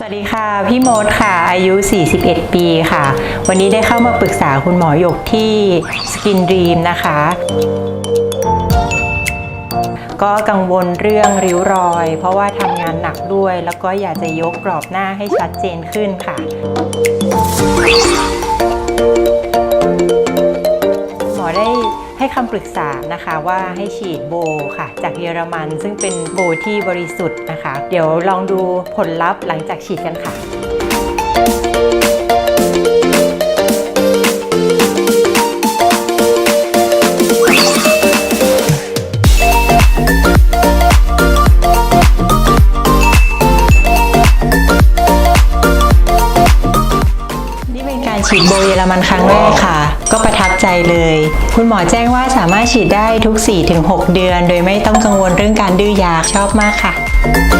สวัสดีค่ะ พี่มดค่ะ อายุ 41 ปีค่ะ วันนี้ได้เข้ามาปรึกษาคุณหมอหยกที่สกินดีมนะคะ ก็กังวลเรื่องริ้วรอย เพราะว่าทำงานหนักด้วย แล้วก็อยากจะยกกรอบหน้าให้ชัดเจนขึ้นค่ะ ให้คำปรึกษานะคะว่าให้ฉีดโบค่ะ จากเยอรมัน ซึ่งเป็นโบที่บริสุทธิ์นะคะ เดี๋ยวลองดูผลลัพธ์หลังจากฉีดกันค่ะนี่เป็นการฉีดโบเยอรมันครั้งแรกค่ะ ก็ประ ใจเลย คุณหมอแจ้งว่าสามารถฉีดได้ทุก 4-6 เดือน โดยไม่ต้องกังวลเรื่องการดื้อยาชอบมากค่ะ